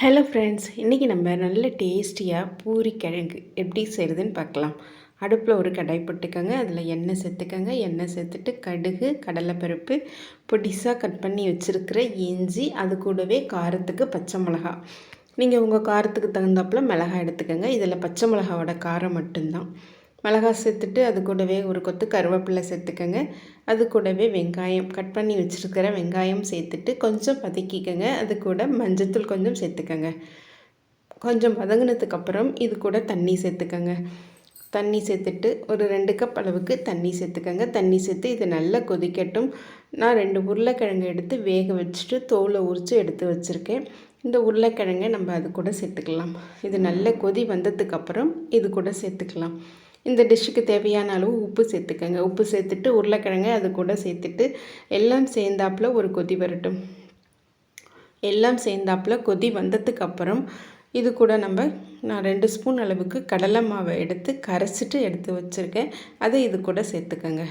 Hello friends இன்றைக்கி நம்ம நல்ல டேஸ்டியாக பூரி கிழங்கு எப்படி செய்கிறதுன்னு பார்க்கலாம். அடுப்பில் ஒரு கடாய் போட்டுக்கோங்க அதில் எண்ணெய் சேர்த்துக்கோங்க. எண்ணெய் சேர்த்துட்டு கடுகு கடலைப்பருப்பு பொடிசாக கட் பண்ணி வச்சுருக்கிற இஞ்சி அது கூடவே காரத்துக்கு பச்சை மிளகா. நீங்கள் உங்கள் காரத்துக்கு தகுந்தாப்புல மிளகாய் எடுத்துக்கோங்க. இதில் பச்சை மிளகாவோட காரம் மட்டும்தான். மிளகாய் சேர்த்துட்டு அது கூடவே ஒரு கொத்து கருவேப்பிலை சேர்த்துக்கோங்க. அது கூடவே வெங்காயம் கட் பண்ணி வச்சுருக்கிற வெங்காயம் சேர்த்துட்டு கொஞ்சம் வதக்கிக்கோங்க. அது கூட மஞ்சத்தூள் கொஞ்சம் சேர்த்துக்கோங்க. கொஞ்சம் வதங்கினதுக்கப்புறம் இது கூட தண்ணி சேர்த்துக்கோங்க. தண்ணி சேர்த்துட்டு ஒரு ரெண்டு கப் அளவுக்கு தண்ணி சேர்த்துக்கோங்க. தண்ணி சேர்த்து இது நல்லா கொதிக்கட்டும். நான் ரெண்டு உருளைக்கிழங்கு எடுத்து வேக வச்சுட்டு தோலை உரித்து எடுத்து வச்சுருக்கேன். இந்த உருளைக்கிழங்கை நம்ம அது கூட சேர்த்துக்கலாம். இது நல்ல கொதி வந்ததுக்கப்புறம் இது கூட சேர்த்துக்கலாம். இந்த டிஷ்ஷுக்கு தேவையான அளவு உப்பு சேர்த்துக்கோங்க. உப்பு சேர்த்துட்டு உருளைக்கிழங்கு அது கூட சேர்த்துட்டு எல்லாம் சேர்ந்தாப்பில் ஒரு கொதி வரட்டும். எல்லாம் சேர்ந்தாப்பில் கொதி வந்ததுக்கப்புறம் இது கூட நம்ம நான் ரெண்டு ஸ்பூன் அளவுக்கு கடலை மாவை எடுத்து கரைச்சிட்டு எடுத்து வச்சுருக்கேன். அதை இது கூட சேர்த்துக்கோங்க.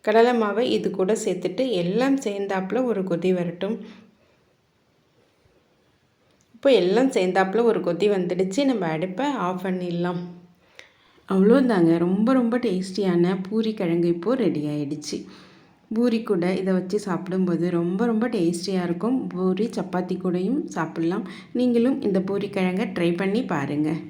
கடலை மாவை இது கூட சேர்த்துட்டு எல்லாம் சேர்ந்தாப்பில் ஒரு கொதி வரட்டும். இப்போ எல்லாம் சேர்ந்தாப்பில் ஒரு கொதி வந்துடுச்சு. நம்ம அடுப்பை ஆஃப் பண்ணிடலாம். அவ்வளோதாங்க. ரொம்ப ரொம்ப டேஸ்டியான பூரி கிழங்கு இப்போது ரெடி ஆகிடுச்சு பூரி கூட இதை வச்சு சாப்பிடும்போது ரொம்ப ரொம்ப டேஸ்டியாக இருக்கும். பூரி சப்பாத்தி கூடையும் சாப்பிட்லாம். நீங்களும் இந்த பூரி கிழங்கை ட்ரை பண்ணி பாருங்கள்